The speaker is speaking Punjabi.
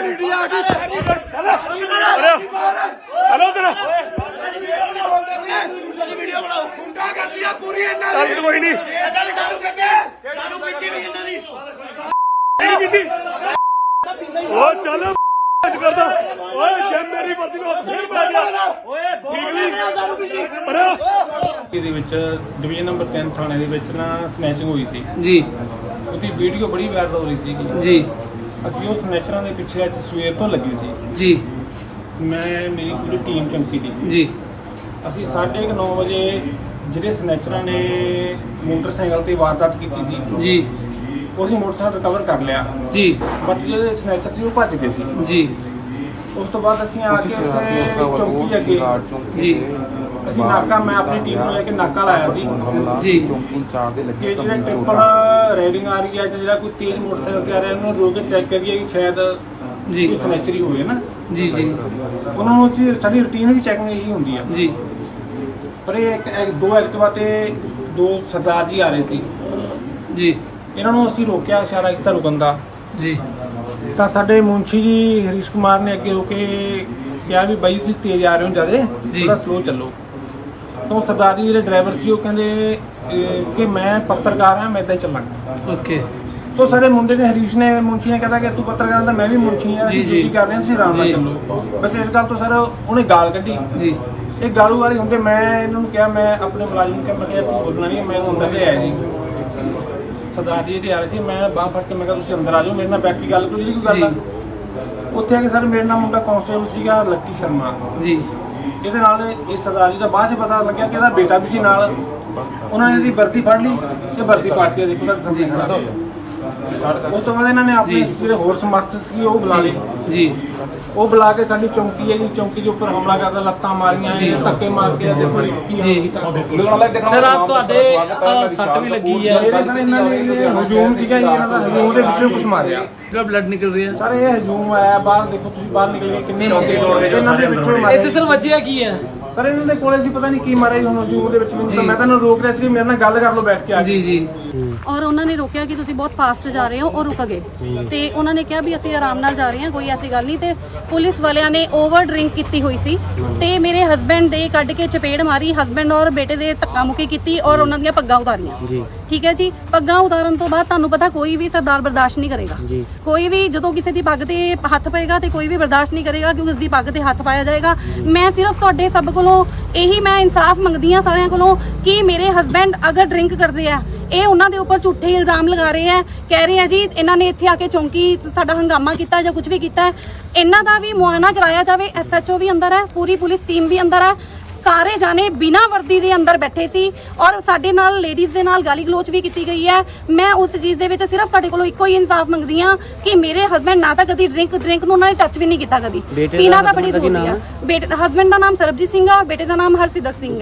ਮੀਡੀਆ ਆ ਗਈ ਹਲੋ ਤੇਰਾ ਵੀਡੀਓ ਬਣਾਓ ਗੁੰਡਾ ਕਰਦੀ ਆ ਪੂਰੀ ਇਹਨਾਂ ਚੱਲ ਕੋਈ ਨਹੀਂ। ਇਹਨਾਂ ਦੀ ਦਾਰੂ ਕੱਢੇ ਦਾਰੂ ਪੀਤੀ ਵੀ ਇਹਨਾਂ ਦੀ ਨਹੀਂ ਕੀਤੀ। ਉਹ ਚੱਲ। ਕਰਦਾ। ਓਏ ਜੇ ਮੇਰੀ ਮਰਜ਼ੀ ਕੋ ਫਿਰ ਪੈ ਗਿਆ ਓਏ ਠੀਕ ਨਹੀਂ। ਪਰ ਦੇ ਵਿੱਚ ਡਿਵੀਜ਼ਨ ਨੰਬਰ 3 ਥਾਣੇ ਦੇ ਵਿੱਚ ਨਾ ਸਨੈਚਿੰਗ ਹੋਈ ਸੀ। ਜੀ। ਉਹਦੀ ਵੀਡੀਓ ਬੜੀ ਵਾਇਰਲ ਹੋ ਰਹੀ ਸੀ ਜੀ। ਅਸੀਂ ਉਹ ਸਨੈਚਰਾਂ ਦੇ ਪਿੱਛੇ ਅੱਜ ਸਵੇਰ ਤੋਂ ਲੱਗੇ ਸੀ। ਜੀ। ਮੈਂ ਮੇਰੀ ਪੂਰੀ ਟੀਮ ਚਮਕੀ ਦੀ। ਜੀ। ਅਸੀਂ 9:30 ਵਜੇ ਜਿਹੜੇ ਸਨੈਚਰਾਂ ਨੇ ਮੋਟਰਸਾਈਕਲ ਤੇ ਵਾਰਦਾਤ ਕੀਤੀ ਸੀ ਜੀ। ਉਹ ਅਸੀਂ ਮੋਟਰਸਾਈਕਲ ਰਿਕਵਰ ਕਰ ਲਿਆ। ਜੀ। ਬਟ ਜਿਹੜੇ ਸਨੈਚਰ ਸੀ ਉਹ ਭੱਜ ਗਏ ਸੀ। ਜੀ। ਉਸ ਤੋਂ ਬਾਅਦ ਅਸੀਂ ਆ ਕੇ ਉੱਥੇ ਚੌਂਕੀ ਅੱਗੇ ਜੀ। ਅਸੀਂ ਨਾਕਾ ਮੈਂ ਆਪਣੀ ਟੀਮ ਨੂੰ ਲੈ ਕੇ ਨਾਕਾ ਲਾਇਆ ਸੀ। ਜੀ। ਕਿ ਜਿਹੜਾ ਟ੍ਰਿਪਲ ਰਾਈਡਿੰਗ ਆ ਰਹੀ ਹੈ ਜਾਂ ਜਿਹੜਾ ਕੋਈ ਤੇਜ਼ ਮੋਟਰਸਾਈਕਲ ਤੇ ਆ ਰਿਹਾ ਉਹਨੂੰ ਰੋਕ ਕੇ ਚੈੱਕ ਕਰੀਏ ਕਿ ਸ਼ਾਇਦ ਜੀ। ਕੋਈ ਸਨੈਚਰੀ ਹੋਵੇ ਨਾ। ਜੀ ਜੀ। ਉਹਨਾਂ ਨੂੰ ਜੀ ਸਾਡੀ ਰੁਟੀਨ ਵੀ ਚੈਕਿੰਗ ਇਹੀ ਹੁੰਦੀ ਆ। ਜੀ। ਪਰ ਇਹ ਇੱਕ ਇੱਕ- ਦੋ ਐਕਟਿਵਾ ਤੇ ਦੋ ਸਰਦਾਰ ਜੀ ਆ ਰਹੇ ਸੀ। ਜੀ। ਇਹਨਾਂ ਨੂੰ ਅਸੀਂ ਰੋਕਿਆ ਇਸ਼ਾਰਾ ਕੀਤਾ ਰੁਕਣ ਦਾ। ਜੀ। ਤਾਂ ਸਾਡੇ ਮੁੰਸ਼ੀ ਜੀ ਹਰੀਸ਼ ਕੁਮਾਰ ਨੇ ਅੱਗੇ ਹੋ ਕੇ ਕਿਹਾ ਵੀ ਬਾਈ ਤੁਸੀਂ ਤੇਜ਼ ਆ ਰਹੇ ਹੋ ਜਿਆਦੇ ਜੀ। ਥੋੜਾ ਸਲੋ ਚੱਲੋ। ਤਾਂ ਸਰਦਾਰ ਜੀ ਜਿਹੜੇ ਡਰਾਈਵਰ ਸੀ ਉਹ ਕਹਿੰਦੇ ਅਹ, ਕਿ ਮੈਂ ਪੱਤਰਕਾਰ ਹਾਂ ਮੈਂ ਇੱਦਾਂ ਹੀ ਚੱਲਾਂਗਾ ਓਕੇ। ਤੋ ਸਾਡੇ ਮੁੰਡੇ ਨੇ ਹਰੀਸ਼ ਨੇ ਮੁੰਸ਼ੀ ਨੇ ਕਹਿੰਦਾ ਕਿ ਤੂੰ ਪੱਤਰਕਾਰ ਦਾ ਮੈਂ ਵੀ ਮੁੰਸ਼ੀ ਹਾਂ ਜੀ, ਅਸੀਂ ਜੀ। ਡਿਊਟੀ ਕਰ ਰਹੇ ਹਾਂ ਤੁਸੀਂ ਆਰਾਮ ਨਾਲ ਜੀ। ਚੱਲੋ। ਬਸ ਇਸ ਗੱਲ ਤੋਂ ਸਰ ਉਹਨੇ ਗਾਲ ਕੱਢੀ। ਜੀ। ਇਹ ਗਾਲੂ ਵਾਲੇ ਹੁੰਦੇ ਮੈਂ ਇਹਨਾਂ ਨੂੰ ਕਿਹਾ ਮੈਂ ਆਪਣੇ ਮੁਲਾਜ਼ਮ ਨੂੰ ਕਿਹਾ ਮੈਂ ਕਿਹਾ ਤੂੰ ਬੋਲਣਾ ਨਹੀਂ ਮੈਂ ਇਹਨੂੰ ਅੰਦਰ ਲਿਆਇਆ ਜੀ। ਸਰਦਾਰ ਜੀ ਜਿਹੜੇ ਆ ਰਹੇ ਸੀ ਮੈਂ ਬਾਹ ਫੜ ਕੇ ਮੈਂ ਕਿਹਾ ਤੁਸੀਂ ਅੰਦਰ ਆ ਜਾਓ ਮੇਰੇ ਨਾਲ ਬੈਠ ਕੇ ਗੱਲ ਕਰੋ ਜਿਹੜੀ ਕੋਈ ਗੱਲ ਆ? ਉੱਥੇ ਆ ਕੇ ਸਰ ਮੇਰੇ ਨਾਲ ਮੁੰਡਾ ਕਾਂਸਟੇਬਲ ਸੀਗਾ ਲੱਕੀ ਸ਼ਰਮਾ। ਜੀ। ਇਹਦੇ ਨਾਲ ਇਹ ਸਰਦਾਰ ਜੀ ਦਾ ਬਾਅਦ ਚ ਪਤਾ ਲੱਗਿਆ ਕਿ ਇਹਦਾ ਬੇਟਾ ਵੀ ਸੀ ਨਾਲ। ਉਹਨਾਂ ਨੇ ਇਹਦੀ ਵਰਦੀ ਫੜ ਲਈ ਤੇ ਵਰਦੀ ਪਾਰਟੀ ਦੇਖੋ ਤਾਂ ਸਮਝ ਉਸ ਤੋਂ ਬਾਅਦ ਇਹਨਾਂ ਨੇ ਆਪਣੇ ਜੀ। ਜਿਹੜੇ ਹੋਰ ਸਮਰਥਕ ਸੀ ਉਹ ਬੁਲਾ ਲਏ। ਜੀ। ਉਹ ਬੁਲਾ ਕੇ ਸਾਡੀ ਚੌਂਕੀ ਹੈ ਜੀ ਚੌਂਕੀ ਦੇ ਉੱਪਰ ਹਮਲਾ ਕਰਦਾ ਲੱਤਾਂ ਮਾਰੀਆਂ ਜੀ। ਧੱਕੇ ਮਾਰ ਕੇ ਦੇਖੋ ਕੀ ਜੀ। ਸਰ ਆ ਤੁਹਾਡੇ ਅ, ਸੱਟ ਵੀ ਲੱਗੀ ਹੈ। ਮੇਰੇ ਸਰ ਇਹਨਾਂ ਨੇ ਇਹ ਹਜੂਮ ਸੀਗਾ ਜੀ ਇਹਨਾਂ ਦਾ ਹਜੂਮ ਦੇ ਵਿੱਚੋਂ ਕੁਝ ਮਾਰਿਆ। ਜਿਹੜਾ ਬਲੱਡ ਨਿਕਲ ਰਿਹਾ। ਸਰ ਇਹ ਹਜੂਮ ਆਇਆ ਬਾਹਰ ਦੇਖੋ ਤੁਸੀਂ ਬਾਹਰ ਨਿਕਲ ਗਏ ਕਿੰਨੇ ਲੋਕੀ ਤੋੜ ਗਏ ਇਹਨਾਂ ਦੇ ਵਿੱਚੋਂ ਮਾਰਿਆ ਇੱਥੇ ਸਰ ਵੱਜਿਆ ਕੀ ਹੈ? ਸਰ ਇਹਨਾਂ ਦੇ ਕੋਲੇ ਸੀ ਪਤਾ ਨਹੀਂ ਕੀ ਮਾਰਿਆ ਜੀ ਹੁਣ ਹਜੂਮ ਦੇ ਵਿੱਚ ਮੈਨੂੰ ਤਾਂ ਮੈਂ ਤਾਂ ਇਹਨੂੰ ਰੋਕ ਰਿਹਾ ਸੀ ਕਿ ਮੇਰੇ ਨਾਲ ਗੱਲ ਕਰ ਲਓ ਬੈਠ ਕੇ ਆ ਕੇ। ਜੀ ਜੀ। ਔਰ ਉਹਨਾਂ ਨੇ ਰੋਕਿਆ ਕਿ ਤੁਸੀਂ ਬਹੁਤ ਫਾਸਟ ਜਾ ਰਹੇ ਹੋ ਉਹ ਰੁਕ ਗਏ। ਤੇ ਉਹਨਾਂ ਨੇ ਕਿਹਾ ਵੀ ਅਸੀਂ ਆਰਾਮ ਨਾਲ ਜਾ ਰਹੇ ਹਾਂ ਕੋਈ ਐਸੀ ਗੱਲ ਨਹੀਂ। ਤੇ ਪੁਲਿਸ ਵਾਲਿਆਂ ਨੇ ਓਵਰ ਡਰਿੰਕ ਕੀਤੀ ਹੋਈ ਸੀ। ਤੇ ਮੇਰੇ ਹਸਬੰਡ ਦੇ ਕੱਢ ਕੇ ਚਪੇੜ ਮਾਰੀ ਹਸਬੰਡ ਔਰ ਬੇਟੇ ਦੇ ਧੱਕਾ ਮੁੱਕੀ ਕੀਤੀ ਔਰ ਉਹਨਾਂ ਦੀਆਂ ਪੱਗਾਂ ਉਤਾਰੀਆਂ। ਠੀਕ ਹੈ ਜੀ? ਪੱਗਾਂ ਉਤਾਰਨ ਤੋਂ ਬਾਅਦ ਤੁਹਾਨੂੰ ਪਤਾ ਕੋਈ ਵੀ ਸਰਦਾਰ ਬਰਦਾਸ਼ਤ ਨਹੀਂ ਕਰੇਗਾ। ਕੋਈ ਵੀ ਜਦੋਂ ਕਿਸੇ ਦੀ ਪੱਗ ਤੇ ਹੱਥ ਪਏਗਾ ਤੇ ਕੋਈ ਵੀ ਬਰਦਾਸ਼ਤ ਨਹੀਂ ਕਰੇਗਾ ਕਿ ਉਸ ਦੀ ਪੱਗ ਤੇ ਹੱਥ ਪਾਇਆ ਜਾਏਗਾ। ਮੈਂ ਸਿਰਫ ਤੁਹਾਡੇ ਸਭ ਕੋਲੋਂ ਇਹੀ ਮੈਂ ਇਨਸਾਫ ਮੰਗਦੀ ਹਾਂ ਸਾਰਿਆਂ ਕੋਲੋਂ ਕਿ ਮੇਰੇ ਹਸਬੰਡ ਅਗਰ ਡਰਿੰਕ ਕਰਦੇ ਆ ਇਹ ਉਹਨਾਂ ਦੇ ਉੱਪਰ ਝੂਠੇ ਇਲਜ਼ਾਮ ਲਗਾ ਰਹੇ ਆ ਕਹਿ ਰਹੇ ਆ ਜੀ ਇਹਨਾਂ ਨੇ ਇੱਥੇ ਆ ਕੇ ਚੌਂਕੀ ਸਾਡਾ ਹੰਗਾਮਾ ਕੀਤਾ ਜਾਂ ਕੁਝ ਵੀ ਕੀਤਾ। ਇਹਨਾਂ ਦਾ ਵੀ ਮੁਆਇਨਾ ਕਰਾਇਆ ਜਾਵੇ ਐਸਐਚਓ ਵੀ ਅੰਦਰ ਹੈ ਪੂਰੀ ਪੁਲਿਸ ਟੀਮ ਵੀ ਅੰਦਰ ਹੈ। ਸਾਰੇ ਜਾਣੇ ਬਿਨਾਂ ਵਰਦੀ ਦੇ ਅੰਦਰ ਬੈਠੇ ਸੀ ਔਰ ਸਾਡੇ ਨਾਲ ਲੇਡੀਜ਼ ਦੇ ਨਾਲ ਗਾਲੀ ਗਲੋਚ ਵੀ ਕੀਤੀ ਗਈ ਹੈ। ਮੈਂ ਉਸ ਚੀਜ਼ ਦੇ ਵਿੱਚ ਸਿਰਫ ਤੁਹਾਡੇ ਕੋਲੋਂ ਇੱਕੋ ਹੀ ਇਨਸਾਫ ਮੰਗਦੀ ਹਾਂ ਕਿ ਮੇਰੇ ਹਸਬੰਡ ਨਾ ਤਾਂ ਕਦੀ ਡਰਿੰਕ ਡਰਿੰਕ ਨੂੰ ਉਹਨਾਂ ਨੇ ਟੱਚ ਵੀ ਨਹੀਂ ਕੀਤਾ ਕਦੀ। ਪੀਣਾ ਤਾਂ ਬੜੀ ਜ਼ਰੂਰੀ ਹੈ ਬੇਟੇ ਹਸਬੰਡ ਦਾ ਨਾਮ ਸਰਬਜੀਤ ਸਿੰਘ ਹੈ ਔਰ ਬੇਟੇ ਦਾ ਨਾਮ ਹਰਸਿਦਕ ਸਿੰਘ